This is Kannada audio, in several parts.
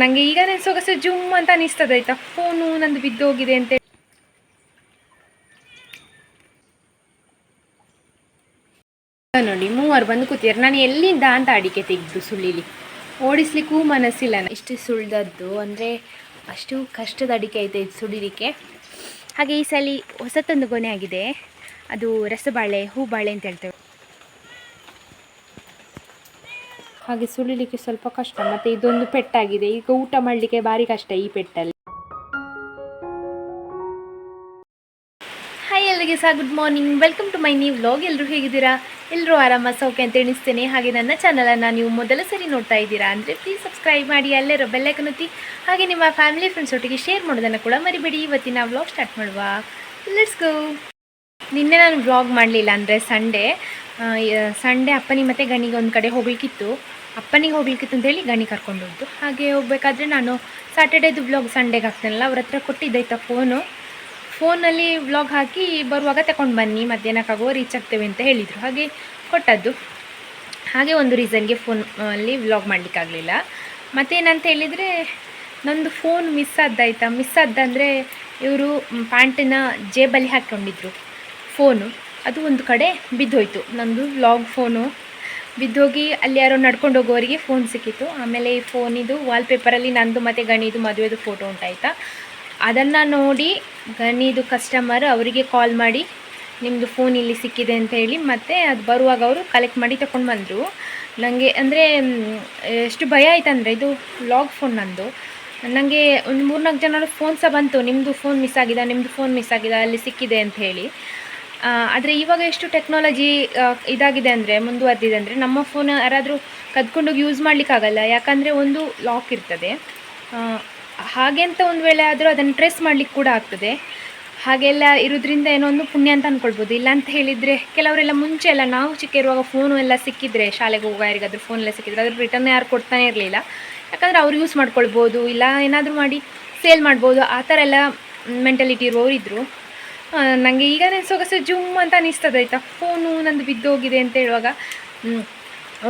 ನನಗೆ ಈಗ ಸೊಗಸು ಜುಮ್ ಅಂತ ಅನಿಸ್ತದೆ, ಆಯಿತಾ? ಫೋನು ನಂದು ಬಿದ್ದೋಗಿದೆ ಅಂತ ನೋಡಿ, ಮೂವರು ಬಂದು ಕೂತಿದ್ದಾರೆ. ನಾನು ಎಲ್ಲಿಂದ ಅಂತ ಅಡಿಕೆ ತೆಗೆದು ಸುಳ್ಳಿಲಿ ಓಡಿಸ್ಲಿಕ್ಕೂ ಮನಸ್ಸಿಲ್ಲ ಇಷ್ಟು ಸುಳ್ದದ್ದು, ಅಂದರೆ ಅಷ್ಟು ಕಷ್ಟದ ಅಡಿಕೆ ಐತೆ ಇದು ಸುಳಿಲಿಕ್ಕೆ. ಹಾಗೆ ಈ ಸಲ ಹೊಸತೊಂದು ಗೊನೆ ಆಗಿದೆ. ಅದು ರಸಬಾಳೆ, ಹೂಬಾಳೆ ಅಂತ ಹೇಳ್ತೇವೆ. ಹಾಗೆ ಸುಳಿಲಿಕ್ಕೆ ಸ್ವಲ್ಪ ಕಷ್ಟ. ಮತ್ತೆ ಇದೊಂದು ಪೆಟ್ಟಾಗಿದೆ. ಈಗ ಊಟ ಮಾಡಲಿಕ್ಕೆ ಭಾರಿ ಕಷ್ಟ ಈ ಪೆಟ್ಟಲ್ಲಿ. ಹಾಯ್ ಎಲ್ಲರಿಗೆ ಸಹ good morning welcome to my new vlog ಎಲ್ಲರೂ ಹೇಗಿದ್ದೀರಾ? ಎಲ್ಲರೂ ಆರಾಮ, ಸೌಖ್ಯ ಅಂತ ಎಣಿಸ್ತೇನೆ. ಹಾಗೆ ನನ್ನ ಚಾನಲನ್ನು ನೀವು ಮೊದಲ ಸರಿ ನೋಡ್ತಾ ಇದ್ದೀರಾ ಅಂದರೆ ಪ್ಲೀಸ್ ಸಬ್ಸ್ಕ್ರೈಬ್ ಮಾಡಿ, ಅಲ್ಲೇರೋ ಬೆಲ್ಲೈಕನ್ ಒತ್ತಿ. ಹಾಗೆ ನಿಮ್ಮ ಫ್ಯಾಮಿಲಿ ಫ್ರೆಂಡ್ಸ್ ಒಟ್ಟಿಗೆ ಶೇರ್ ಮಾಡೋದನ್ನು ಕೂಡ ಮರಿಬೇಡಿ. ಇವತ್ತಿನ ವ್ಲಾಗ್ ಸ್ಟಾರ್ಟ್ ಮಾಡುವ. ಲೆಟ್ಸ್ ಗೋ ನಿನ್ನೆ ನಾನು ವ್ಲಾಗ್ ಮಾಡಲಿಲ್ಲ ಅಂದರೆ ಸಂಡೇ ಸಂಡೇ ಅಪ್ಪನಿ ಮತ್ತು ಗಣಿಗೆ ಒಂದು ಕಡೆ ಹೋಗ್ಲಿಕ್ಕಿತ್ತು ಅಪ್ಪನಿಗೆ ಹೋಗ್ಲಿಕ್ಕಿತ್ತು ಅಂತೇಳಿ ಗಣಿ ಕರ್ಕೊಂಡು ಹೋದ್ದು ಹಾಗೆ ಹೋಗ್ಬೇಕಾದ್ರೆ ನಾನು ಸ್ಯಾಟರ್ಡೇದು ವ್ಲಾಗ್ ಸಂಡೇಗೆ ಹಾಕ್ತೇನಲ್ಲ, ಅವ್ರ ಹತ್ರ ಕೊಟ್ಟಿದ್ದಾಯ್ತಾ ಫೋನು ಫೋನಲ್ಲಿ ವ್ಲಾಗ್ ಹಾಕಿ ಬರುವಾಗ ತಗೊಂಡು ಬನ್ನಿ ಮಧ್ಯಾಹ್ನಕ್ಕಾಗುವ ರೀಚ್ ಆಗ್ತೇವೆ ಅಂತ ಹೇಳಿದರು. ಹಾಗೆ ಕೊಟ್ಟದ್ದು. ಹಾಗೆ ಒಂದು ರೀಸನ್ಗೆ ಫೋನ್ ಅಲ್ಲಿ ವ್ಲಾಗ್ ಮಾಡಲಿಕ್ಕಾಗಲಿಲ್ಲ ಮತ್ತೇನಂತ ಹೇಳಿದರೆ, ನಂದು ಫೋನ್ ಮಿಸ್ ಆದ್ದಾಯ್ತಾ? ಮಿಸ್ ಆದ್ದಂದರೆ ಇವರು ಪ್ಯಾಂಟಿನ ಜೇಬಲ್ಲಿ ಹಾಕ್ಕೊಂಡಿದ್ರು ಫೋನು ಅದು ಒಂದು ಕಡೆ ಬಿದ್ದೋಯ್ತು. ನಂದು ವ್ಲಾಗ್ ಫೋನು ಬಿದ್ದೋಗಿ ಅಲ್ಲಿ ಯಾರೋ ನಡ್ಕೊಂಡು ಹೋಗೋರಿಗೆ ಫೋನ್ ಸಿಕ್ಕಿತ್ತು. ಆಮೇಲೆ ಈ ಫೋನಿದು ವಾಲ್ಪೇಪರಲ್ಲಿ ನಂದು ಮತ್ತು ಗಣಿದು ಮದುವೆದು ಫೋಟೋ ಉಂಟಾಯ್ತಾ. ಅದನ್ನು ನೋಡಿ ಗಣಿದು ಕಸ್ಟಮರ್ ಅವರಿಗೆ ಕಾಲ್ ಮಾಡಿ ನಿಮ್ಮದು ಫೋನ್ ಇಲ್ಲಿ ಸಿಕ್ಕಿದೆ ಅಂತ ಹೇಳಿ. ಮತ್ತು ಅದು ಬರುವಾಗ ಅವರು ಕಲೆಕ್ಟ್ ಮಾಡಿ ತಗೊಂಡು ಬಂದರು. ನನಗೆ ಅಂದರೆ ಎಷ್ಟು ಭಯ ಆಯ್ತಂದರೆ ಇದು ಲಾಗ್ ಫೋನ್ ನಂದು. ನನಗೆ ಒಂದು ಮೂರ್ನಾಲ್ಕು ಜನರು ಫೋನ್ ಸಹ ಬಂತು. ನಿಮ್ಮದು ಫೋನ್ ಮಿಸ್ ಆಗಿದೆ ನಿಮ್ಮದು ಫೋನ್ ಮಿಸ್ ಆಗಿದೆ, ಅಲ್ಲಿ ಸಿಕ್ಕಿದೆ ಅಂತ ಹೇಳಿ. ಆದರೆ ಇವಾಗ ಎಷ್ಟು ಟೆಕ್ನಾಲಜಿ ಇದಾಗಿದೆ ಅಂದರೆ, ಮುಂದುವರೆದಿದೆ ಅಂದರೆ ನಮ್ಮ ಫೋನ್ ಯಾರಾದರೂ ಕದ್ಕೊಂಡೋಗಿ ಯೂಸ್ ಮಾಡಲಿಕ್ಕಾಗಲ್ಲ. ಯಾಕಂದರೆ ಒಂದು ಲಾಕ್ ಇರ್ತದೆ. ಹಾಗೆ ಅಂತ ಒಂದು ವೇಳೆ ಆದರೂ ಅದನ್ನು ಟ್ರೆಸ್ ಮಾಡಲಿಕ್ಕೆ ಕೂಡ ಆಗ್ತದೆ. ಹಾಗೆಲ್ಲ ಇರೋದ್ರಿಂದ ಏನೋ ಒಂದು ಪುಣ್ಯ ಅಂತ ಅಂದ್ಕೊಳ್ಬೋದು ಇಲ್ಲ ಅಂತ ಹೇಳಿದರೆ ಕೆಲವರೆಲ್ಲ ಮುಂಚೆ ಎಲ್ಲ ನಾವು ಚಿಕ್ಕ ಇರುವಾಗ ಫೋನು ಎಲ್ಲ ಸಿಕ್ಕಿದ್ರೆ, ಶಾಲೆಗೆ ಹೋಗೋ ಯಾರಿಗಾದರೂ ಫೋನೆಲ್ಲ ಸಿಕ್ಕಿದ್ರೆ ಅದ್ರ ರಿಟರ್ನ್ ಯಾರು ಕೊಡ್ತಾನೆ ಇರಲಿಲ್ಲ. ಯಾಕಂದರೆ ಅವ್ರು ಯೂಸ್ ಮಾಡ್ಕೊಳ್ಬೋದು. ಇಲ್ಲ ಏನಾದರೂ ಮಾಡಿ ಸೇಲ್ ಮಾಡ್ಬೋದು. ಆ ಥರ ಎಲ್ಲ ಮೆಂಟಾಲಿಟಿ ಇರುವವರು ನನಗೆ ಈಗ ಸೊಗಸು ಜುಮ್ ಅಂತ ಅನಿಸ್ತದೆ, ಆಯಿತಾ? ಫೋನು ನಂದು ಬಿದ್ದೋಗಿದೆ ಅಂತ ಹೇಳುವಾಗ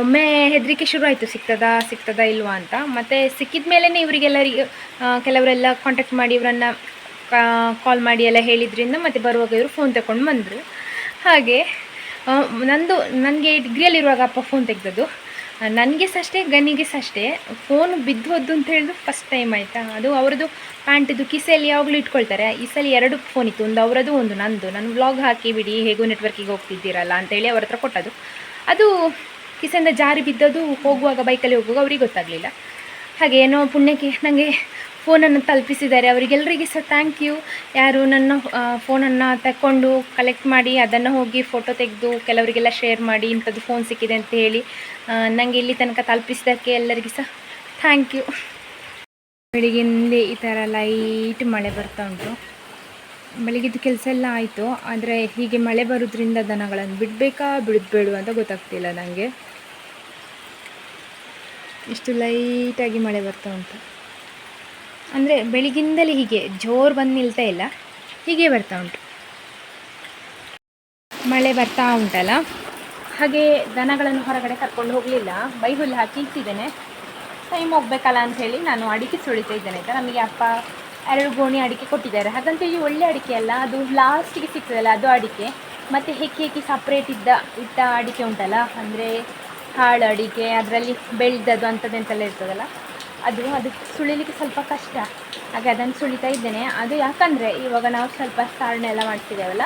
ಒಮ್ಮೆ ಹೆದರಿಕೆ ಶುರು ಆಯಿತು ಸಿಗ್ತದಾ ಸಿಗ್ತದಾ ಇಲ್ವಾ ಅಂತ. ಮತ್ತು ಸಿಕ್ಕಿದ ಮೇಲೇ ಇವರಿಗೆಲ್ಲರಿಗೆ ಕೆಲವರೆಲ್ಲ ಕಾಂಟ್ಯಾಕ್ಟ್ ಮಾಡಿ ಇವರನ್ನು ಕಾಲ್ ಮಾಡಿ ಎಲ್ಲ ಹೇಳಿದ್ರಿಂದ ಮತ್ತು ಬರುವಾಗ ಇವರು ಫೋನ್ ತಗೊಂಡು ಬಂದರು. ಹಾಗೆ ನಂದು ನನಗೆ ಡಿಗ್ರಿಯಲ್ಲಿರುವಾಗ ಅಪ್ಪ ಫೋನ್ ತೆಗೆದದ್ದು. ನನಗೆ ಗನಿಗೆ ಸಹ ಅಷ್ಟೇ. ಫೋನ್ ಬಿದ್ದು ಹೋದ್ದು ಅಂತ ಹೇಳಿದ್ರು ಫಸ್ಟ್ ಟೈಮ್ ಆಯಿತಾ? ಅದು ಅವ್ರದ್ದು ಪ್ಯಾಂಟಿದ್ದು ಕಿಸೆಯಲ್ಲಿ ಯಾವಾಗಲೂ ಇಟ್ಕೊಳ್ತಾರೆ. ಈ ಸಲ ಎರಡು ಫೋನ್ ಇತ್ತು. ಒಂದು ಅವರದು, ಒಂದು ನಂದು. ನಾನು ವ್ಲಾಗ್ ಹಾಕಿ ಬಿಡಿ, ಹೇಗೂ ನೆಟ್ವರ್ಕಿಗೆ ಹೋಗ್ತಿದ್ದೀರಲ್ಲ ಅಂತೇಳಿ ಅವ್ರ ಹತ್ರ ಕೊಟ್ಟದು ಅದು ಕಿಸೆಯಿಂದ ಜಾರಿ ಬಿದ್ದದು ಹೋಗುವಾಗ ಬೈಕಲ್ಲಿ ಹೋಗುವಾಗ ಅವ್ರಿಗೆ ಗೊತ್ತಾಗಲಿಲ್ಲ. ಹಾಗೆ ಏನೋ ಪುಣ್ಯಕ್ಕೆ ನನಗೆ ಫೋನನ್ನು ತಲುಪಿಸಿದ್ದಾರೆ. ಅವರಿಗೆಲ್ಲರಿಗೆ ಸಹ ಥ್ಯಾಂಕ್ ಯು ಯಾರು ನನ್ನ ಫೋನನ್ನು ತಗೊಂಡು ಕಲೆಕ್ಟ್ ಮಾಡಿ ಅದನ್ನು ಹೋಗಿ ಫೋಟೋ ತೆಗೆದು ಕೆಲವರಿಗೆಲ್ಲ ಶೇರ್ ಮಾಡಿ ಇಂಥದ್ದು ಫೋನ್ ಸಿಕ್ಕಿದೆ ಅಂತ ಹೇಳಿ ನನಗೆ ಇಲ್ಲಿ ತನಕ ತಲುಪಿಸಿದ್ದಕ್ಕೆ ಎಲ್ಲರಿಗೂ ಸಹ ಥ್ಯಾಂಕ್ ಯು ಬೆಳಿಗ್ಗೆಯಿಂದ ಈ ಥರ ಲೈಟ್ ಮಳೆ ಬರ್ತಾ ಉಂಟು. ಬೆಳಿಗ್ಗೆದ್ದು ಕೆಲಸ ಎಲ್ಲ ಆಯಿತು. ಆದರೆ ಹೀಗೆ ಮಳೆ ಬರೋದ್ರಿಂದ ದನಗಳನ್ನು ಬಿಡಬೇಕಾ ಬಿಡಬೇಡು ಅಂತ ಗೊತ್ತಾಗ್ತಿಲ್ಲ ನನಗೆ ಇಷ್ಟು ಲೈಟಾಗಿ ಮಳೆ ಬರ್ತಾ ಉಂಟು. ಅಂದರೆ ಬೆಳಿಗ್ಗಿಂದಲೇ ಹೀಗೆ ಜೋರು ಬಂದು ನಿಲ್ತಾ ಇಲ್ಲ, ಹೀಗೆ ಬರ್ತಾ ಉಂಟು. ಮಳೆ ಬರ್ತಾ ಉಂಟಲ್ಲ? ಹಾಗೆ ದನಗಳನ್ನು ಹೊರಗಡೆ ಕರ್ಕೊಂಡು ಹೋಗಲಿಲ್ಲ. ಬೈಹುಲ್ಲು ಹಾಕಿ ಇಟ್ಟಿದ್ದೇನೆ. ಟೈಮ್ ಹೋಗ್ಬೇಕಲ್ಲ ಅಂತ ಹೇಳಿ ನಾನು ಅಡಿಕೆ ಸುಳಿತಾ ಇದ್ದೇನೆ. ಆಯಿತಾ ನಮಗೆ ಅಪ್ಪ ಎರಡು ಗೋಣಿ ಅಡಿಕೆ ಕೊಟ್ಟಿದ್ದಾರೆ. ಹಾಗಂತೇಳಿ ಒಳ್ಳೆ ಅಡಿಕೆ ಅಲ್ಲ, ಅದು ಲಾಸ್ಟಿಗೆ ಸಿಗ್ತದಲ್ಲ, ಅದು ಅಡಿಕೆ. ಮತ್ತು ಹೆಕ್ಕಿ ಹೆಕ್ಕಿ ಸಪ್ರೇಟ್ ಇದ್ದ, ಇಟ್ಟ ಅಡಿಕೆ ಉಂಟಲ್ಲ, ಅಂದರೆ ಹಾಳು ಅಡಿಕೆ, ಅದರಲ್ಲಿ ಬೆಳೆದದ್ದು ಅಂಥದ್ದೆಂತೆಲ್ಲ ಇರ್ತದಲ್ಲ? ಅದು ಅದು ಸುಳಿಲಿಕ್ಕೆ ಸ್ವಲ್ಪ ಕಷ್ಟ. ಹಾಗೆ ಅದನ್ನು ಸುಳಿತಾ ಇದ್ದೇನೆ. ಅದು ಯಾಕಂದರೆ ಇವಾಗ ನಾವು ಸ್ವಲ್ಪ ಸಾರಣೆ ಎಲ್ಲ ಮಾಡ್ತಿದ್ದೇವಲ್ಲ,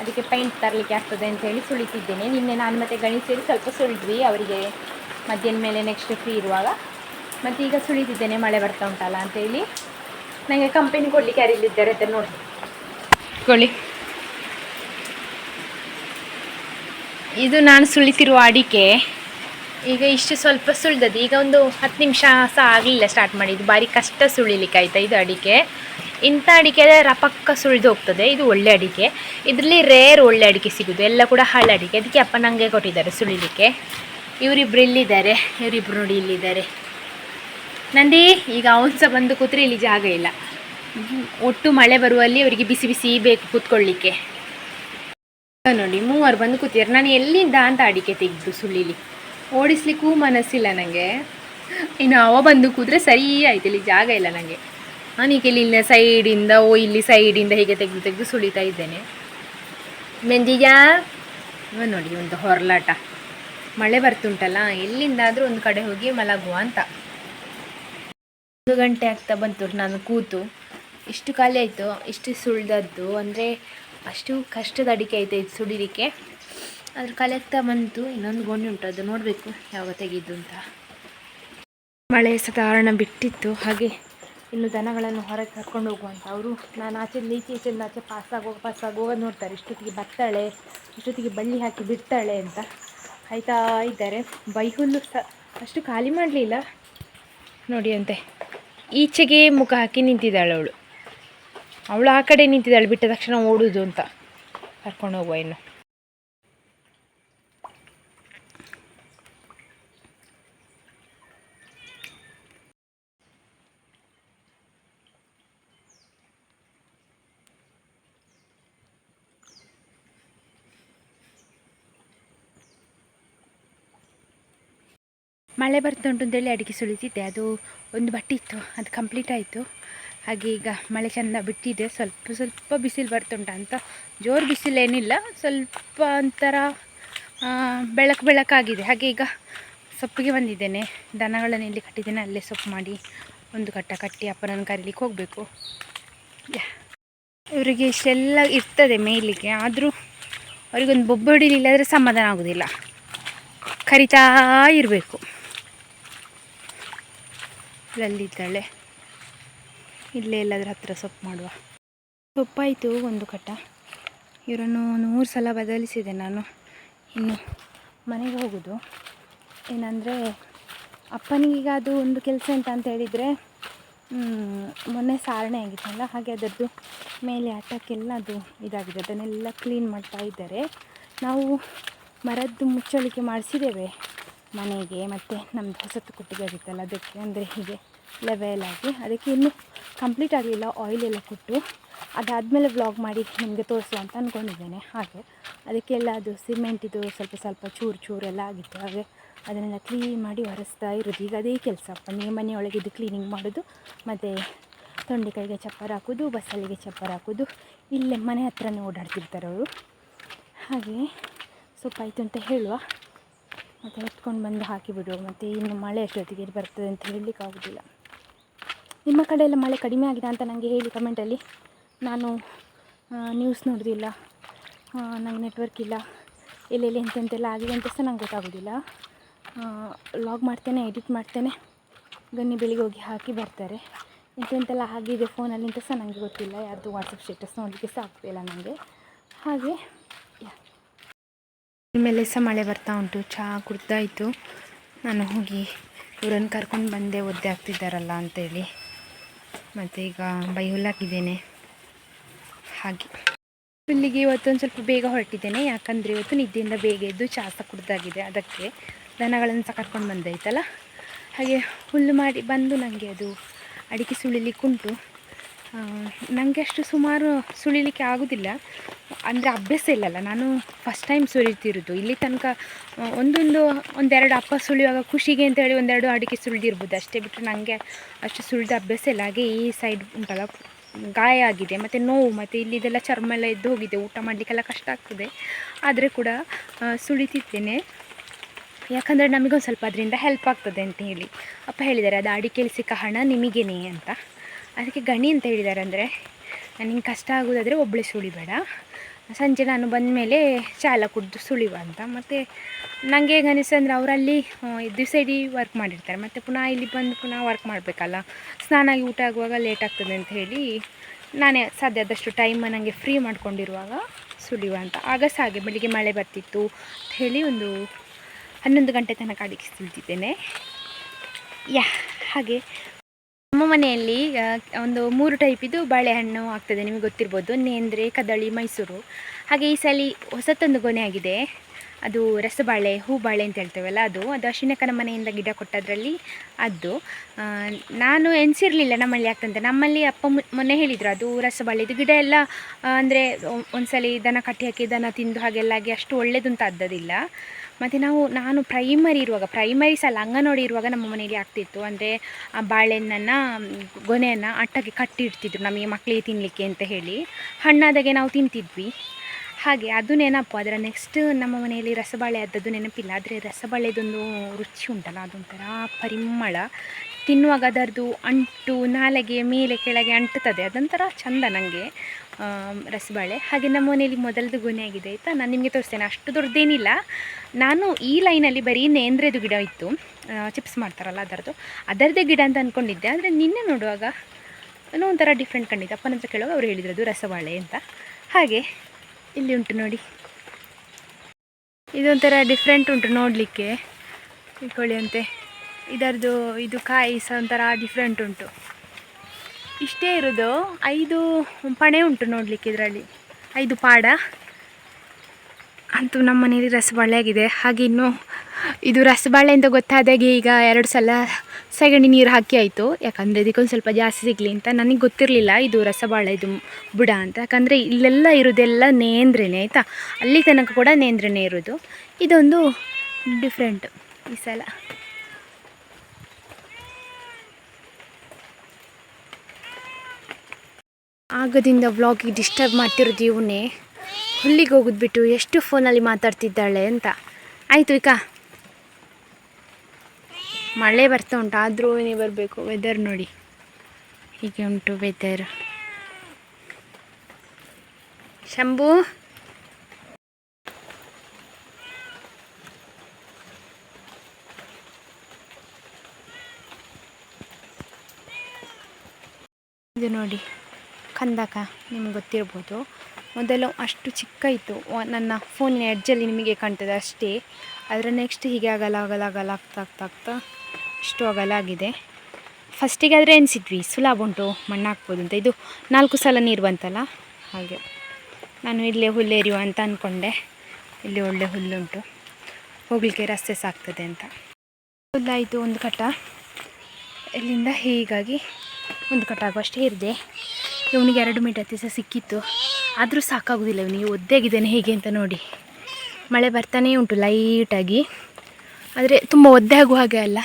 ಅದಕ್ಕೆ ಪೈಂಟ್ ತರಲಿಕ್ಕೆ ಆಗ್ತದೆ ಅಂತ ಹೇಳಿ ಸುಳಿತಿದ್ದೇನೆ. ನಿನ್ನೆ ನಾನು ಮತ್ತು ಗಣಿ ಸೇರಿ ಸ್ವಲ್ಪ ಸುಳಿದ್ವಿ, ಅವರಿಗೆ ಮಧ್ಯಾಹ್ನ ಮೇಲೆ ನೆಕ್ಸ್ಟ್ ಫ್ರೀ ಇರುವಾಗ. ಮತ್ತು ಈಗ ಸುಳಿತಿದ್ದೇನೆ ಮಳೆ ಬರ್ತಾ ಉಂಟಲ್ಲ ಅಂತೇಳಿ ನನಗೆ ಕಂಪನಿ ಕೊಡಲಿಕ್ಕೆ ಯಾರಿಲ್ಲಿದ್ದಾರೆ ಅಂತ ನೋಡಿ. ಕೊಳ್ಳಿ ಇದು ನಾನು ಸುಳಿತಿರುವ ಅಡಿಕೆ. ಈಗ ಇಷ್ಟು ಸ್ವಲ್ಪ ಸುಳಿದದ್ದು. ಈಗ ಒಂದು ಹತ್ತು ನಿಮಿಷ ಸಹ ಆಗಲಿಲ್ಲ ಸ್ಟಾರ್ಟ್ ಮಾಡಿದ್ದು. ಭಾರಿ ಕಷ್ಟ ಸುಳಿಲಿಕ್ಕೆ ಆಯಿತಾ ಇದು ಅಡಿಕೆ. ಇಂಥ ಅಡಿಕೆ ರಪಕ್ಕ ಸುಳಿದು ಹೋಗ್ತದೆ. ಇದು ಒಳ್ಳೆ ಅಡಿಕೆ. ಇದರಲ್ಲಿ ರೇರ್ ಒಳ್ಳೆ ಅಡಿಕೆ ಸಿಗೋದು. ಎಲ್ಲ ಕೂಡ ಹಳೆ ಅಡಿಕೆ. ಅದಕ್ಕೆ ಅಪ್ಪ ನನಗೆ ಕೊಟ್ಟಿದ್ದಾರೆ ಸುಳಿಲಿಕ್ಕೆ. ಇವರಿಬ್ರು ಇಲ್ಲಿದ್ದಾರೆ. ಇವರಿಬ್ರು ನೋಡಿ ಇಲ್ಲಿದ್ದಾರೆ. ನಂದಿ, ಈಗ ಅವನು ಸಹ ಬಂದು ಕೂತ್ರೆ ಇಲ್ಲಿ ಜಾಗ ಇಲ್ಲ. ಒಟ್ಟು ಮಳೆ ಬರುವಲ್ಲಿ ಅವರಿಗೆ ಬಿಸಿ ಬಿಸಿ ಬೇಕು ಕೂತ್ಕೊಳ್ಳಿಕ್ಕೆ. ನೋಡಿ, ಮೂವರು ಬಂದು ಕೂತಿದ್ದಾರೆ. ನಾನು ಎಲ್ಲಿಂದ ಅಂತ ಅಡಿಕೆ ತೆಗೆದು ಸುಳಿಲಿ ಓಡಿಸ್ಲಿಕ್ಕೂ ಮನಸ್ಸಿಲ್ಲ ನನಗೆ ಇನ್ನು ಅವ ಬಂದು ಕೂತ್ರೆ ಸರಿ ಆಯ್ತು, ಇಲ್ಲಿ ಜಾಗ ಇಲ್ಲ ನನಗೆ ನಾನು ಇಲ್ಲಿ ಇಲ್ಲಿನ ಸೈಡಿಂದ, ಓ, ಇಲ್ಲಿ ಸೈಡಿಂದ ಹೀಗೆ ತೆಗೆದು ತೆಗೆದು ಸುಳಿತಾ ಇದ್ದೇನೆ. ಮೆಂಜಿಜಾ ನೋಡಿ, ಒಂದು ಹೊರಲಾಟ. ಮಳೆ ಬರ್ತುಂಟಲ್ಲ ಎಲ್ಲಿಂದಾದರೂ ಒಂದು ಕಡೆ ಹೋಗಿ ಮಲಗುವ ಅಂತ. ಒಂದು ಗಂಟೆ ಆಗ್ತಾ ಬಂತು ನಾನು ಕೂತು. ಇಷ್ಟು ಖಾಲಿ ಆಯಿತು, ಇಷ್ಟು ಸುಳಿದದ್ದು. ಅಂದರೆ ಅಷ್ಟು ಕಷ್ಟದ ಅಡಿಕೆ ಆಯಿತು ಇದು ಸುಡಿಲಿಕ್ಕೆ ಅದ್ರ ಕಲೆಕ್ತಾ ಬಂತು, ಇನ್ನೊಂದು ಗೋಣಿ ಉಂಟು, ಅದು ನೋಡಬೇಕು ಯಾವಾಗ ತೆಗೆದು ಅಂತ. ಮಳೆ ಸಾಧಾರಣ ಬಿಟ್ಟಿತ್ತು, ಹಾಗೆ ಇನ್ನು ದನಗಳನ್ನು ಹೊರಗೆ ಕರ್ಕೊಂಡು ಹೋಗುವಂತ. ಅವರು ನಾನು ಆಚೆ ಈಚೆ ಆಚೆ ಪಾಸ್ ಆಗುವಾಗ ಪಾಸ್ ಆಗುವಾಗ ನೋಡ್ತಾರೆ. ಇಷ್ಟೊತ್ತಿಗೆ ಬರ್ತಾಳೆ ಇಷ್ಟೊತ್ತಿಗೆ ಬಳ್ಳಿ ಹಾಕಿ ಬಿಡ್ತಾಳೆ ಅಂತ ಆಯ್ತಾ ಇದ್ದಾರೆ. ಬೈಹುಲ್ಲು ಸ, ಅಷ್ಟು ಖಾಲಿ ಮಾಡಲಿಲ್ಲ. ನೋಡಿ ಅಂತೆ, ಈಚೆಗೆ ಮುಖ ಹಾಕಿ ನಿಂತಿದ್ದಾಳೆ ಅವಳು. ಅವಳು ಆ ಕಡೆ ನಿಂತಿದ್ದಾಳೆ, ಬಿಟ್ಟ ತಕ್ಷಣ ಓಡೋದು ಅಂತ ಕರ್ಕೊಂಡು ಹೋಗುವ ಇನ್ನು. ಮಳೆ ಬರ್ತಾ ಉಂಟು ಅಂತೇಳಿ ಅಡಿಕೆ ಸುಳಿತಿದ್ದೆ ಅದು ಒಂದು ಬಟ್ಟೆ ಇತ್ತು, ಅದು ಕಂಪ್ಲೀಟ್ ಆಯಿತು. ಹಾಗೆ ಈಗ ಮಳೆ ಚೆಂದ ಬಿಟ್ಟಿದೆ. ಸ್ವಲ್ಪ ಸ್ವಲ್ಪ ಬಿಸಿಲು ಬರ್ತುಂಟ ಅಂತ. ಜೋರು ಬಿಸಿಲೇನಿಲ್ಲ ಸ್ವಲ್ಪ ಒಂಥರ ಬೆಳಕು ಬೆಳಕಾಗಿದೆ. ಹಾಗೆ ಈಗ ಸೊಪ್ಪಿಗೆ ಬಂದಿದ್ದೇನೆ. ದನಗಳನ್ನು ಇಲ್ಲಿ ಕಟ್ಟಿದ್ದೇನೆ. ಅಲ್ಲೇ ಸೊಪ್ಪು ಮಾಡಿ ಒಂದು ಕಟ್ಟ ಕಟ್ಟಿ ಅಪ್ಪನನ್ನು ಕರೀಲಿಕ್ಕೆ ಹೋಗಬೇಕು. ಇವರಿಗೆ ಇಷ್ಟೆಲ್ಲ ಇರ್ತದೆ ಮೇಯ್ಲಿಕ್ಕೆ ಆದರೂ ಅವರಿಗೊಂದು ಬೊಬ್ಬೆ ಹೊಡಿಲಿಲ್ಲ ಆದರೆ ಸಮಾಧಾನ ಆಗೋದಿಲ್ಲ. ಕರಿತಾ ಇರಬೇಕು. ಅಲ್ಲಿದ್ದಾಳೆ ಇಲ್ಲೇ ಎಲ್ಲದ್ರ ಹತ್ತಿರ ಸೊಪ್ಪು ಮಾಡುವ. ಸೊಪ್ಪಾಯಿತು ಒಂದು ಕಟ್ಟ. ಇವರನ್ನು ನೂರು ಸಲ ಬದಲಿಸಿದೆ ನಾನು. ಇನ್ನು ಮನೆಗೆ ಹೋಗೋದು. ಏನಂದರೆ ಅಪ್ಪನಿಗೀಗ ಅದು ಒಂದು ಕೆಲಸ ಅಂತ ಅಂತ ಹೇಳಿದರೆ ಮೊನ್ನೆ ಸಾರಣೆ ಆಗಿತ್ತಲ್ಲ, ಹಾಗೆ ಅದರದ್ದು ಮೇಲೆ ಆಟಕ್ಕೆಲ್ಲ ಅದು ಇದಾಗಿದೆ. ಅದನ್ನೆಲ್ಲ ಕ್ಲೀನ್ ಮಾಡ್ತಾ ಇದ್ದಾರೆ. ನಾವು ಮರದ್ದು ಮುಚ್ಚಳಿಕೆ ಮಾಡಿಸಿದ್ದೇವೆ. ಮನೆಗೆ ಮತ್ತು ನಮ್ಮದು ಹೊಸತು ಕೊಟ್ಟಿಗೆ ಆಗಿತ್ತಲ್ಲ ಅದಕ್ಕೆ ಅಂದರೆ ಹೀಗೆ ಲೆವೆಲ್ ಆಗಿ, ಅದಕ್ಕೆ ಇನ್ನೂ ಕಂಪ್ಲೀಟ್ ಆಗಲಿಲ್ಲ ಆಯಿಲ್ ಎಲ್ಲ ಕೊಟ್ಟು ಅದಾದಮೇಲೆ ವ್ಲಾಗ್ ಮಾಡಿ ನಿಮಗೆ ತೋರಿಸುವ ಅಂತ ಅಂದ್ಕೊಂಡಿದ್ದೇನೆ ಹಾಗೆ ಅದಕ್ಕೆಲ್ಲ ಅದು ಸಿಮೆಂಟಿದು ಸ್ವಲ್ಪ ಸ್ವಲ್ಪ ಚೂರು ಚೂರೆಲ್ಲ ಆಗಿತ್ತು. ಹಾಗೆ ಅದನ್ನೆಲ್ಲ ಕ್ಲೀನ್ ಮಾಡಿ ಒರೆಸ್ತಾ ಇರೋದು. ಈಗ ಅದೇ ಕೆಲಸ. ಮನೆ ಇದು ಕ್ಲೀನಿಂಗ್ ಮಾಡೋದು, ಮತ್ತು ತೊಂಡೆಕಾಯಿಗೆ ಚಪ್ಪರ ಹಾಕೋದು, ಬಸ್ಸಲ್ಲಿಗೆ ಚಪ್ಪರ ಹಾಕೋದು, ಇಲ್ಲೇ ಮನೆ ಹತ್ರನೇ ಓಡಾಡ್ತಿರ್ತಾರೆ ಅವರು. ಹಾಗೆ ಸೊಪ್ಪಾಯಿತು ಅಂತ ಹೇಳುವ. ಮತ್ತು ಎತ್ಕೊಂಡು ಬಂದು ಹಾಕಿಬಿಡು, ಮತ್ತು ಇನ್ನು ಮಳೆ ಅಷ್ಟೊತ್ತಿಗೆ ಬರ್ತದೆ ಅಂತ ಹೇಳಲಿಕ್ಕೆ ಆಗೋದಿಲ್ಲ. ನಿಮ್ಮ ಕಡೆ ಎಲ್ಲ ಮಳೆ ಕಡಿಮೆ ಆಗಿದೆ ಅಂತ ನನಗೆ ಹೇಳಿ ಕಮೆಂಟಲ್ಲಿ ನಾನು ನ್ಯೂಸ್ ನೋಡೋದಿಲ್ಲ ನಂಗೆ ನೆಟ್ವರ್ಕ್ ಇಲ್ಲ, ಎಲ್ಲೆಲ್ಲಿ ಎಂತೆಂತೆಲ್ಲ ಆಗಿದೆ ಅಂತ ಸಹ ನಂಗೆ ಗೊತ್ತಾಗೋದಿಲ್ಲ. ಲಾಗ್ ಮಾಡ್ತೇನೆ ಎಡಿಟ್ ಮಾಡ್ತೇನೆ, ಗನ್ನಿ ಬೆಳಿಗ್ಗೆ ಹೋಗಿ ಹಾಕಿ ಬರ್ತಾರೆ. ಎಂತೆಂತೆಲ್ಲ ಆಗಿದೆ ಫೋನಲ್ಲಿ ಅಂತ ಸಹ ನನಗೆ ಗೊತ್ತಿಲ್ಲ, ಯಾರ್ದು ವಾಟ್ಸಪ್ ಸ್ಟೇಟಸ್ ನೋಡಲಿಕ್ಕೆ ಸಹ ಆಗ್ತಿಲ್ಲ ನನಗೆ ಹಾಗೆ ಮೇಲೆ ಸಹ ಮಳೆ ಬರ್ತಾ ಉಂಟು. ಚಹಾ ಕುಡ್ದಾಯಿತು. ನಾನು ಹೋಗಿ ಇವರನ್ನು ಕರ್ಕೊಂಡು ಬಂದೆ. ಒದ್ದೆ ಆಗ್ತಿದ್ದಾರಲ್ಲ ಅಂತೇಳಿ. ಮತ್ತು ಈಗ ಬೈಹುಲ್ಲಾಕಿದ್ದೇನೆ ಹಾಗೆ. ಇಲ್ಲಿಗೆ ಇವತ್ತೊಂದು ಸ್ವಲ್ಪ ಬೇಗ ಹೊರಟಿದ್ದೇನೆ. ಯಾಕಂದರೆ ಇವತ್ತು ನಿದ್ದೆಯಿಂದ ಬೇಗ ಎದ್ದು ಚಹಾ ಸಹ ಕುಡ್ದಾಗಿದೆ. ಅದಕ್ಕೆ ದನಗಳನ್ನು ಸಹ ಕರ್ಕೊಂಡು ಬಂದಾಯ್ತಲ್ಲ. ಹಾಗೆ ಹುಲ್ಲು ಮಾಡಿ ಬಂದು ನನಗೆ ಅದು ಅಡಿಕೆ ಸುಳಿಲಿಕ್ಕೆ ಉಂಟು ನನಗೆ ಅಷ್ಟು ಸುಮಾರು ಸುಳಿಲಿಕ್ಕೆ ಆಗೋದಿಲ್ಲ. ಅಂದರೆ ಅಭ್ಯಾಸ ಇಲ್ಲಲ್ಲ, ನಾನು ಫಸ್ಟ್ ಟೈಮ್ ಸುರಿತಿರೋದು ಇಲ್ಲಿ ತನಕ ಒಂದೊಂದು, ಒಂದೆರಡು ಅಪ್ಪ ಸುಳಿಯುವಾಗ ಖುಷಿಗೆ ಅಂತ ಹೇಳಿ ಒಂದೆರಡು ಅಡಿಕೆ ಸುಳಿದಿರ್ಬೋದು. ಅಷ್ಟೇ ಬಿಟ್ಟರೆ ನನಗೆ ಅಷ್ಟು ಸುಳಿದ ಅಭ್ಯಾಸ ಇಲ್ಲ. ಹಾಗೆ ಈ ಸೈಡ್ ಉಂಟಲ್ಲ, ಗಾಯ ಆಗಿದೆ, ಮತ್ತು ನೋವು, ಮತ್ತು ಇಲ್ಲಿದೆಲ್ಲ ಚರ್ಮ ಎಲ್ಲ ಎದ್ದು ಹೋಗಿದೆ. ಊಟ ಮಾಡಲಿಕ್ಕೆಲ್ಲ ಕಷ್ಟ ಆಗ್ತದೆ. ಆದರೆ ಕೂಡ ಸುಳಿತಿದ್ದೇನೆ. ಯಾಕಂದರೆ ನಮಗೊಂದು ಸ್ವಲ್ಪ ಅದರಿಂದ ಹೆಲ್ಪ್ ಆಗ್ತದೆ ಅಂತ ಹೇಳಿ. ಅಪ್ಪ ಹೇಳಿದ್ದಾರೆ, ಅದು ಅಡಿಕೆಯಲ್ಲಿ ಸಿಕ್ಕ ಹಣ ನಿಮಗೇನೆ ಅಂತ. ಅದಕ್ಕೆ ಗಣಿ ಅಂತ ಹೇಳಿದ್ದಾರೆ ಅಂದರೆ ನನಗೆ ಕಷ್ಟ ಆಗೋದಾದರೆ ಒಬ್ಬಳೆ ಸುಳಿಬೇಡ. ಸಂಜೆ ನಾನು ಬಂದ ಮೇಲೆ ಚಾಲ ಕುಡಿದು ಸುಳಿವ ಅಂತ. ಮತ್ತು ನನಗೆ ಹೇಗೆ ಅಂದರೆ ಅವರಲ್ಲಿ ದಿವಸ ಇಡೀ ವರ್ಕ್ ಮಾಡಿರ್ತಾರೆ. ಮತ್ತು ಪುನಃ ಇಲ್ಲಿ ಬಂದು ಪುನಃ ವರ್ಕ್ ಮಾಡಬೇಕಲ್ಲ. ಸ್ನಾನ ಆಗಿ ಊಟ ಆಗುವಾಗ ಲೇಟ್ ಆಗ್ತದೆ ಅಂತ ಹೇಳಿ ನಾನೇ ಸಾಧ್ಯ ಆದಷ್ಟು ಟೈಮ್ ನನಗೆ ಫ್ರೀ ಮಾಡ್ಕೊಂಡಿರುವಾಗ ಸುಳಿವ ಅಂತ. ಆಗ ಸಹ ಹಾಗೆ ಬೆಳಿಗ್ಗೆ ಮಳೆ ಬರ್ತಿತ್ತು ಅಂತ ಹೇಳಿ ಒಂದು ಹನ್ನೊಂದು ಗಂಟೆ ತನಕ ಅಡುಗೆ ತಿಳಿದಿದ್ದೇನೆ ಯಾ, ಹಾಗೆ. ನಮ್ಮ ಮನೆಯಲ್ಲಿ ಒಂದು ಮೂರು ಟೈಪಿದು ಬಾಳೆಹಣ್ಣು ಆಗ್ತದೆ, ನಿಮಗೆ ಗೊತ್ತಿರ್ಬೋದು. ನೇಂದ್ರೆ ಕದಳಿ, ಮೈಸೂರು. ಹಾಗೆ ಈ ಸಲ ಹೊಸತೊಂದು ಗೊನೆ ಆಗಿದೆ. ಅದು ರಸಬಾಳೆ, ಹೂಬಾಳೆ ಅಂತ ಹೇಳ್ತೇವಲ್ಲ ಅದು. ಅದು ಅಶ್ವಿನಕ್ಕನ ಮನೆಯಿಂದ ಗಿಡ ಕೊಟ್ಟದ್ರಲ್ಲಿ ಅದು. ನಾನು ಎನಿಸಿರಲಿಲ್ಲ ನಮ್ಮಲ್ಲಿ ಆಗ್ತಂತೆ. ನಮ್ಮಲ್ಲಿ ಅಪ್ಪ ಮೊನ್ನೆ ಹೇಳಿದರು, ಅದು ರಸಬಾಳೆ ಇದು ಗಿಡ ಎಲ್ಲ ಅಂದರೆ ಒಂದ್ಸಲಿ ದನ ಕಟ್ಟಿ ಹಾಕಿ ದನ ತಿಂದು ಹಾಗೆಲ್ಲ ಆಗಿ ಅಷ್ಟು ಒಳ್ಳೇದು ಅಂತ ಅದ್ದದಿಲ್ಲ ಮತ್ತು ನಾವು, ನಾನು ಪ್ರೈಮರಿ ಇರುವಾಗ ಪ್ರೈಮರಿ ಸಲ ಅಂಗನವಾಡಿ ಇರುವಾಗ ನಮ್ಮ ಮನೆಯಲ್ಲಿ ಆಗ್ತಿತ್ತು. ಅಂದರೆ, ಆ ಬಾಳೆಹಣ್ಣನ್ನು, ಗೊನೆಯನ್ನು ಅಟ್ಟಕ್ಕೆ ಕಟ್ಟಿಡ್ತಿದ್ರು ನಮಗೆ ಮಕ್ಕಳಿಗೆ ತಿನ್ನಲಿಕ್ಕೆ ಅಂತ ಹೇಳಿ. ಹಣ್ಣಾದಾಗೆ ನಾವು ತಿಂತಿದ್ವಿ. ಹಾಗೆ ಅದು ನೆನಪು. ಅದರ ನೆಕ್ಸ್ಟ್ ನಮ್ಮ ಮನೆಯಲ್ಲಿ ರಸಬಾಳೆ ಆದದ್ದು ನೆನಪಿಲ್ಲ. ಆದರೆ ರಸಬಾಳೆದೊಂದು ರುಚಿ ಉಂಟಲ್ಲ, ಅದೊಂಥರ ಪರಿಮಳ. ತಿನ್ನುವಾಗ ಅದರದ್ದು ಅಂಟು, ನಾಲೆಗೆ ಮೇಲೆ ಕೆಳಗೆ ಅಂಟುತ್ತದೆ. ಅದೊಂಥರ ಚಂದ ನನಗೆ ರಸಬಾಳೆ. ಹಾಗೆ ನಮ್ಮ ಮನೆಯಲ್ಲಿ ಮೊದಲದು ಗೊನೆ ಆಗಿದೆ, ಆಯಿತಾ? ನಾನು ನಿಮಗೆ ತೋರಿಸ್ತೇನೆ. ಅಷ್ಟು ದೊಡ್ಡದೇನಿಲ್ಲ. ನಾನು ಈ ಲೈನಲ್ಲಿ ಬರೀ ನೇಂದ್ರೆದು ಗಿಡ ಇತ್ತು. ಚಿಪ್ಸ್ ಮಾಡ್ತಾರಲ್ಲ ಅದರದ್ದು. ಅದರದ್ದೇ ಗಿಡ ಅಂತ ಅಂದ್ಕೊಂಡಿದ್ದೆ ಆದರೆ ನಿನ್ನೆ ನೋಡುವಾಗ ಏನೋ ಒಂಥರ ಡಿಫ್ರೆಂಟ್ ಕಂಡಿದ್ದೆ ಅಪ್ಪನ ಹತ್ರ ಕೇಳುವಾಗ ಅವ್ರು ಹೇಳಿದ್ರು ಅದು ರಸಬಾಳೆ ಅಂತ. ಹಾಗೆ ಇಲ್ಲಿ ಉಂಟು ನೋಡಿ. ಇದೊಂಥರ ಡಿಫ್ರೆಂಟ್ ಉಂಟು ನೋಡಲಿಕ್ಕೆ. ಇಟ್ಕೊಳ್ಳಿ ಅಂತೆ. ಇದರದು ಇದು ಕಾಯಿ ಸಹ ಒಂಥರ ಡಿಫ್ರೆಂಟ್ ಉಂಟು. ಇಷ್ಟೇ ಇರೋದು ಐದು ಪಣೆ ಉಂಟು ನೋಡಲಿಕ್ಕೆ ಇದರಲ್ಲಿ. ಐದು ಪಾಡ. ಅಂತೂ ನಮ್ಮ ಮನೇಲಿ ರಸಬಾಳೆ ಆಗಿದೆ ಹಾಗೆ ಇನ್ನು ಇದು ರಸಬಾಳೆ ಅಂತ ಗೊತ್ತಾದಾಗೆ ಈಗ ಎರಡು ಸಲ ಸೆಗಣಿ ನೀರು ಹಾಕಿ ಆಯಿತು. ಯಾಕಂದರೆ ಇದಕ್ಕೊಂದು ಸ್ವಲ್ಪ ಜಾಸ್ತಿ ಸಿಗಲಿ ಅಂತ ನನಗೆ ಗೊತ್ತಿರಲಿಲ್ಲ ಇದು ರಸಬಾಳೆ, ಇದು ಬುಡ ಅಂತ. ಯಾಕಂದರೆ ಇಲ್ಲೆಲ್ಲ ಇರೋದೆಲ್ಲ ನೇಂದ್ರೆನೇ ಆಯಿತಾ? ಅಲ್ಲಿ ತನಕ ಕೂಡ ನೇಂದ್ರೆನೇ ಇರೋದು. ಇದೊಂದು ಡಿಫ್ರೆಂಟ್ ಈ ಸಲ. ಆಗದಿಂದ ವ್ಲಾಗಿಗೆ ಡಿಸ್ಟರ್ಬ್ ಮಾಡ್ತಿರೋದು ಇವನೇ. ಹುಲ್ಲಿಗೆ ಹೋಗಿದ್ಬಿಟ್ಟು ಎಷ್ಟು ಫೋನಲ್ಲಿ ಮಾತಾಡ್ತಿದ್ದಾಳೆ ಅಂತ. ಆಯಿತು ಈಕ ಮಳೆ ಬರ್ತಾ ಉಂಟು, ಆದರೂ ಏನೇ ಬರಬೇಕು ವೆದರ್ ನೋಡಿ. ಹೀಗೆ ಉಂಟು ವೆದರ್ ಶಂಭು? ಇದು ನೋಡಿ. ಕಂದಕ ನಿಮ್ಗೆ ಗೊತ್ತಿರ್ಬೋದು. ಮೊದಲು ಅಷ್ಟು ಚಿಕ್ಕ ಇತ್ತು. ನನ್ನ ಫೋನಿನ ಎಡ್ಜಲ್ಲಿ ನಿಮಗೆ ಕಾಣ್ತದೆ ಅಷ್ಟೇ. ಅದರ ನೆಕ್ಸ್ಟ್ ಹೀಗೆ ಆಗಲ್ಲ ಅಗಲ ಅಗಲ ಆಗ್ತಾ ಆಗ್ತಾ ಆಗ್ತಾ ಇಷ್ಟು ಅಗಲ ಆಗಿದೆ. ಫಸ್ಟಿಗೆ ಆದರೆ ಎನಿಸಿದ್ವಿ ಸುಲಭ ಉಂಟು. ಮಣ್ಣು ಹಾಕ್ಬೋದು ಅಂತ. ಇದು ನಾಲ್ಕು ಸಲ ನೀರು ಬಂತಲ್ಲ? ಹಾಗೆ. ನಾನು ಇಲ್ಲೇ ಹುಲ್ಲೇರಿಯುವ ಅಂತ ಅಂದ್ಕೊಂಡೆ ಇಲ್ಲಿ ಒಳ್ಳೆ ಹುಲ್ಲುಂಟು ಹೋಗಲಿಕ್ಕೆ ರಸ್ತೆ ಸಾಕ್ತದೆ ಅಂತ. ಹುಲ್ಲಾಯಿತು ಒಂದು ಕಟ್ಟ ಇಲ್ಲಿಂದ ಹೀಗಾಗಿ ಒಂದು ಕಟ್ಟಾಗುವಷ್ಟೇ ಇರಿದೆ. ಇವನಿಗೆ ಎರಡು ಮೀಟರ್ ದಿವಸ ಸಿಕ್ಕಿತ್ತು. ಆದರೂ ಸಾಕಾಗೋದಿಲ್ಲ ಇವನಿಗೆ. ಒದ್ದೆಗಿದ್ದಾನೆ ಹೇಗೆ ಅಂತ ನೋಡಿ. ಮಳೆ ಬರ್ತಾನೇ ಉಂಟು ಲೈಟಾಗಿ. ಆದರೆ ತುಂಬ ಒದ್ದೆ ಆಗುವ ಹಾಗೆ ಅಲ್ಲ.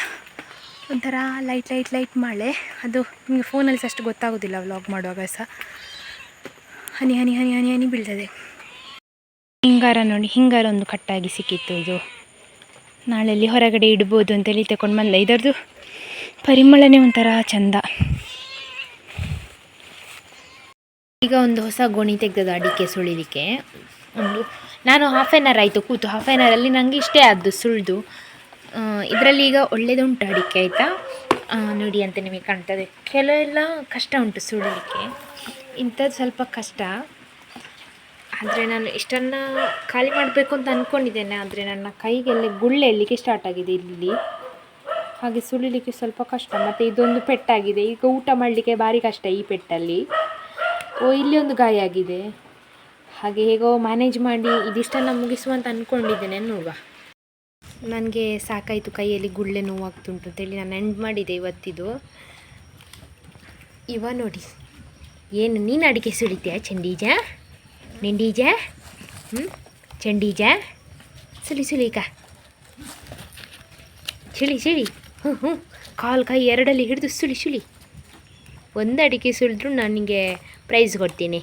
ಒಂಥರ ಲೈಟ್ ಲೈಟ್ ಲೈಟ್ ಮಳೆ. ಅದು ನಿಮಗೆ ಫೋನಲ್ಲಿ ಸಹ ಅಷ್ಟು ಗೊತ್ತಾಗೋದಿಲ್ಲ ವ್ಲಾಗ್ ಮಾಡುವಾಗ ಸಹ. ಹನಿ ಹನಿ ಹನಿ ಹನಿ ಹನಿ ಬೀಳ್ತದೆ. ಹಿಂಗಾರ ನೋಡಿ, ಹಿಂಗಾರ ಒಂದು ಕಟ್ಟಾಗಿ ಸಿಕ್ಕಿತ್ತು ಇದು. ನಾಳೆಯಲ್ಲಿ ಹೊರಗಡೆ ಇಡ್ಬೋದು ಅಂತೇಳಿ ತಗೊಂಡು ಬಂದೆ. ಇದರದ್ದು ಪರಿಮಳನೇ ಒಂಥರ ಚಂದ. ಈಗ ಒಂದು ಹೊಸ ಗೋಣಿ ತೆಗೆದದ್ದು ಅಡಿಕೆ ಸುಳಿಲಿಕ್ಕೆ. ಒಂದು, ನಾನು ಹಾಫ್ ಆನ್ ಅವರ್ ಆಯಿತು ಕೂತು ಹಾಫ್ ಆನ್ ಅವರಲ್ಲಿ ನನಗೆ ಇಷ್ಟೇ ಆದ್ದು ಸುಳಿದು. ಇದರಲ್ಲಿ ಈಗ ಒಳ್ಳೆಯದುಂಟು ಅಡಿಕೆ ಆಯಿತಾ? ನೋಡಿ ಅಂತ ನಿಮಗೆ ಕಾಣ್ತದೆ. ಕೆಲವೆಲ್ಲ ಕಷ್ಟ ಉಂಟು ಸುಳಿಲಿಕ್ಕೆ. ಇಂಥದ್ದು ಸ್ವಲ್ಪ ಕಷ್ಟ. ಆದರೆ ನಾನು ಇಷ್ಟನ್ನು ಖಾಲಿ ಮಾಡಬೇಕು ಅಂತ ಅಂದ್ಕೊಂಡಿದ್ದೇನೆ ಆದರೆ ನನ್ನ ಕೈಗೆಲ್ಲ ಗುಳ್ಳೆ ಎಲ್ಲಿಗೆ ಸ್ಟಾರ್ಟ್ ಆಗಿದೆ ಇಲ್ಲಿ. ಹಾಗೆ ಸುಳಿಲಿಕ್ಕೆ ಸ್ವಲ್ಪ ಕಷ್ಟ, ಮತ್ತು ಇದೊಂದು ಪೆಟ್ಟಾಗಿದೆ. ಈಗ ಊಟ ಮಾಡಲಿಕ್ಕೆ ಭಾರಿ ಕಷ್ಟ ಈ ಪೆಟ್ಟಲ್ಲಿ. ಓ, ಇಲ್ಲಿ ಒಂದು ಗಾಯ ಆಗಿದೆ. ಹಾಗೆ ಹೇಗೋ ಮ್ಯಾನೇಜ್ ಮಾಡಿ ಇದಿಷ್ಟನ್ನು ಮುಗಿಸುವ ಅಂತ ಅಂದ್ಕೊಂಡಿದ್ದೇನೆ ನೋಡುವ. ನನಗೆ ಸಾಕಾಯಿತು ಕೈಯಲ್ಲಿ ಗುಳ್ಳೆ ನೋವಾಗ್ತುಂಟು ಅಂತೇಳಿ ನಾನು ಎಂಡ್ ಮಾಡಿದೆ ಇವತ್ತಿದು. ಇವ ನೋಡಿ. ಏನು, ನೀನು ಅಡಿಕೆ ಸುಳಿತೀಯ ಚಂಡೀಜ? ನಿಂಡೀಜ? ಹ್ಞೂ ಚಂಡೀಜ? ಸುಳಿ ಚಳಿ ಚಿಳಿ ಚಿಳಿ ಹ್ಞೂ ಹ್ಞೂ ಕಾಲು, ಕೈ ಎರಡಲ್ಲಿ ಹಿಡಿದು ಸುಳಿ ಸುಳಿ. ಒಂದು ಅಡಿಕೆ ಸುಳಿದ್ರು ನನಗೆ ಪ್ರೈಸ್ ಕೊಡ್ತೀನಿ.